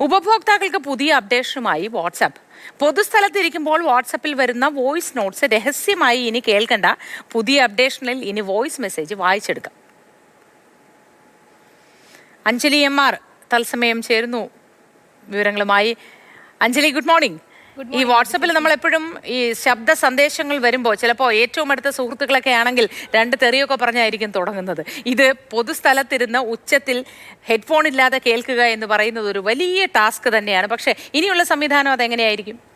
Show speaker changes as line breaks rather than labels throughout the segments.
ഉപഭോക്താക്കൾക്ക് പുതിയ അപ്ഡേഷനുമായി വാട്സാപ്പ് പൊതുസ്ഥലത്തിരിക്കുമ്പോൾ വാട്സാപ്പിൽ വരുന്ന വോയിസ് നോട്ട്സ് രഹസ്യമായി ഇനി കേൾക്കേണ്ട. പുതിയ അപ്ഡേഷനിൽ ഇനി വോയിസ് മെസ്സേജ് വായിച്ചെടുക്കാം. അഞ്ജലി എം ആർ തത്സമയം ചേരുന്നു. വിവരങ്ങളുമായി അഞ്ജലി ഗുഡ് മോർണിംഗ്. ഈ വാട്സപ്പിൽ നമ്മൾ എപ്പോഴും ഈ ശബ്ദ സന്ദേശങ്ങൾ വരുമ്പോൾ ചിലപ്പോൾ ഏറ്റവും അടുത്ത സുഹൃത്തുക്കളൊക്കെ ആണെങ്കിൽ രണ്ട് തെറിയൊക്കെ പറഞ്ഞായിരിക്കും തുടങ്ങുന്നത്. ഇത് പൊതുസ്ഥലത്തിരുന്ന് ഉച്ചത്തിൽ ഹെഡ്ഫോൺ ഇല്ലാതെ കേൾക്കുക എന്ന് പറയുന്നത് ഒരു വലിയ ടാസ്ക് തന്നെയാണ്. പക്ഷേ ഇനിയുള്ള സംവിധാനം അതെങ്ങനെയായിരിക്കും?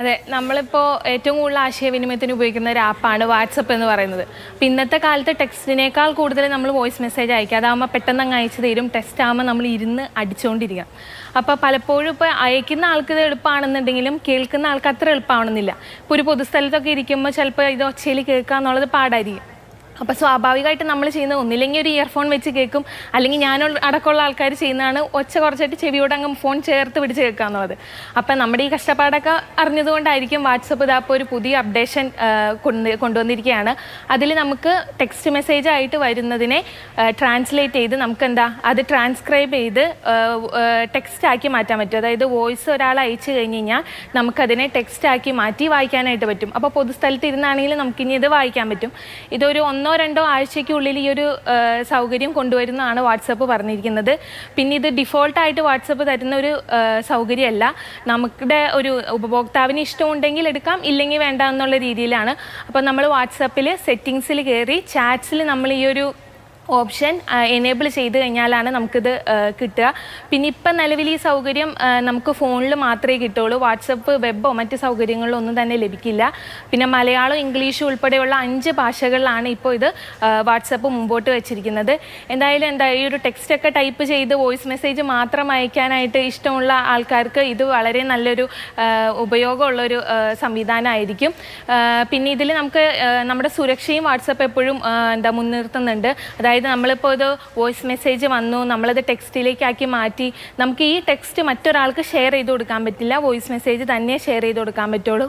അതെ നമ്മളിപ്പോൾ ഏറ്റവും കൂടുതൽ ആശയവിനിമയത്തിന് ഉപയോഗിക്കുന്ന ഒരു ആപ്പാണ് വാട്സപ്പ് എന്ന് പറയുന്നത്. അപ്പം ഇന്നത്തെ കാലത്ത് ടെക്സ്റ്റിനേക്കാൾ കൂടുതൽ നമ്മൾ വോയിസ് മെസ്സേജ് അയക്കുക. അതാകുമ്പോൾ പെട്ടെന്ന് അങ്ങ് അയച്ചു തരും. ടെക്സ്റ്റ് ആകുമ്പോൾ നമ്മൾ ഇരുന്ന് അടിച്ചുകൊണ്ടിരിക്കണം അപ്പോൾ പലപ്പോഴും ഇപ്പോൾ അയക്കുന്ന ആൾക്ക് ഇത് എളുപ്പമാണെന്നുണ്ടെങ്കിലും കേൾക്കുന്ന ആൾക്ക് അത്ര എളുപ്പമാണെന്നില്ല ഇപ്പോൾ ഒരു പൊതുസ്ഥലത്തൊക്കെ ഇരിക്കുമ്പോൾ ചിലപ്പോൾ ഇത് ഒച്ചയിൽ കേൾക്കുക എന്നുള്ളത് പാടായിരിക്കും. അപ്പോൾ സ്വാഭാവികമായിട്ട് നമ്മൾ ചെയ്യുന്ന ഒന്നില്ലെങ്കിൽ ഒരു ഇയർഫോൺ വെച്ച് കേൾക്കും. അല്ലെങ്കിൽ ഞാൻ അടക്കമുള്ള ആൾക്കാർ ചെയ്യുന്നതാണ് ഒച്ച കുറച്ചിട്ട് ചെവിയോട് അങ്ങ് ഫോൺ ചേർത്ത് പിടിച്ച് കേൾക്കുക എന്നുള്ളത്. അപ്പം നമ്മുടെ ഈ കഷ്ടപ്പാടൊക്കെ അറിഞ്ഞതുകൊണ്ടായിരിക്കും വാട്സപ്പ് ഇതാപ്പോൾ ഒരു പുതിയ അപ്ഡേഷൻ കൊണ്ട് കൊണ്ടുവന്നിരിക്കുകയാണ്. അതിൽ നമുക്ക് ടെക്സ്റ്റ് മെസ്സേജ് ആയിട്ട് വരുന്നതിനെ ട്രാൻസ്ലേറ്റ് ചെയ്ത് നമുക്ക് എന്താ അത് ട്രാൻസ്ക്രൈബ് ചെയ്ത് ടെക്സ്റ്റ് ആക്കി മാറ്റാൻ പറ്റും. അതായത് വോയിസ് ഒരാൾ അയച്ചു കഴിഞ്ഞ് കഴിഞ്ഞാൽ നമുക്കതിനെ ടെക്സ്റ്റ് ആക്കി മാറ്റി വായിക്കാനായിട്ട് പറ്റും. അപ്പോൾ പൊതുസ്ഥലത്ത് ഇരുന്നാണെങ്കിൽ നമുക്കിനി ഇത് വായിക്കാൻ പറ്റും. ഇതൊരു ഒന്നോ രണ്ടോ ആഴ്ചയ്ക്കുള്ളിൽ ഈ ഒരു സൗകര്യം കൊണ്ടുവരുന്നതാണ് വാട്സപ്പ് പറഞ്ഞിരിക്കുന്നത്. പിന്നെ ഇത് ഡിഫോൾട്ടായിട്ട് വാട്സപ്പ് തരുന്ന ഒരു സൗകര്യമല്ല. നമ്മുടെ ഒരു ഉപഭോക്താവിന് ഇഷ്ടമുണ്ടെങ്കിൽ എടുക്കാം ഇല്ലെങ്കിൽ വേണ്ട എന്നുള്ള രീതിയിലാണ്. അപ്പോൾ നമ്മൾ വാട്സപ്പിൽ സെറ്റിങ്സിൽ കയറി ചാറ്റ്സിൽ നമ്മൾ ഈ ഒരു ഓപ്ഷൻ എനേബിൾ ചെയ്ത് കഴിഞ്ഞാലാണ് നമുക്കിത് കിട്ടുക. പിന്നെ ഇപ്പം നിലവിൽ ഈ സൗകര്യം നമുക്ക് ഫോണിൽ മാത്രമേ കിട്ടുള്ളൂ വാട്സപ്പ് വെബോ മറ്റ് സൗകര്യങ്ങളോ ഒന്നും തന്നെ ലഭിക്കില്ല. പിന്നെ മലയാളം ഇംഗ്ലീഷ് ഉൾപ്പെടെയുള്ള അഞ്ച് ഭാഷകളിലാണ് ഇപ്പോൾ ഇത് വാട്സപ്പ് മുമ്പോട്ട് വെച്ചിരിക്കുന്നത്. എന്തായാലും എന്താ ഈ ഒരു ടെക്സ്റ്റൊക്കെ ടൈപ്പ് ചെയ്ത് വോയിസ് മെസ്സേജ് മാത്രം അയക്കാനായിട്ട് ഇഷ്ടമുള്ള ആൾക്കാർക്ക് ഇത് വളരെ നല്ലൊരു ഉപയോഗമുള്ളൊരു സംവിധാനമായിരിക്കും. പിന്നെ ഇതിൽ നമുക്ക് നമ്മുടെ സുരക്ഷയും വാട്സപ്പ് എപ്പോഴും എന്താ മുൻനിർത്തുന്നുണ്ട്. അതായത് നമ്മളിപ്പോൾ ഇത് വോയിസ് മെസ്സേജ് വന്നു നമ്മളത് ടെക്സ്റ്റിലേക്കാക്കി മാറ്റി നമുക്ക് ഈ ടെക്സ്റ്റ് മറ്റൊരാൾക്ക് ഷെയർ ചെയ്ത് കൊടുക്കാൻ പറ്റില്ല. വോയിസ് മെസ്സേജ് തന്നെ ഷെയർ ചെയ്ത് കൊടുക്കാൻ പറ്റുള്ളൂ.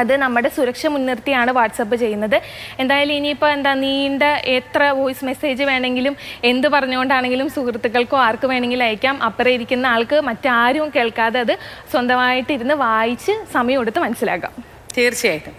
അത് നമ്മുടെ സുരക്ഷ മുൻനിർത്തിയാണ് വാട്സപ്പ് ചെയ്യുന്നത്. എന്തായാലും ഇനിയിപ്പോൾ എന്താ നീണ്ട എത്ര വോയിസ് മെസ്സേജ് വേണമെങ്കിലും എന്ത് പറഞ്ഞുകൊണ്ടാണെങ്കിലും സുഹൃത്തുക്കൾക്കോ ആർക്ക് വേണമെങ്കിലും അയക്കാം. അപ്പുറം ഇരിക്കുന്ന ആൾക്ക് മറ്റാരും കേൾക്കാതെ അത് സ്വന്തമായിട്ടിരുന്ന് വായിച്ച് സമയം എടുത്ത് മനസ്സിലാക്കാം.
തീർച്ചയായിട്ടും.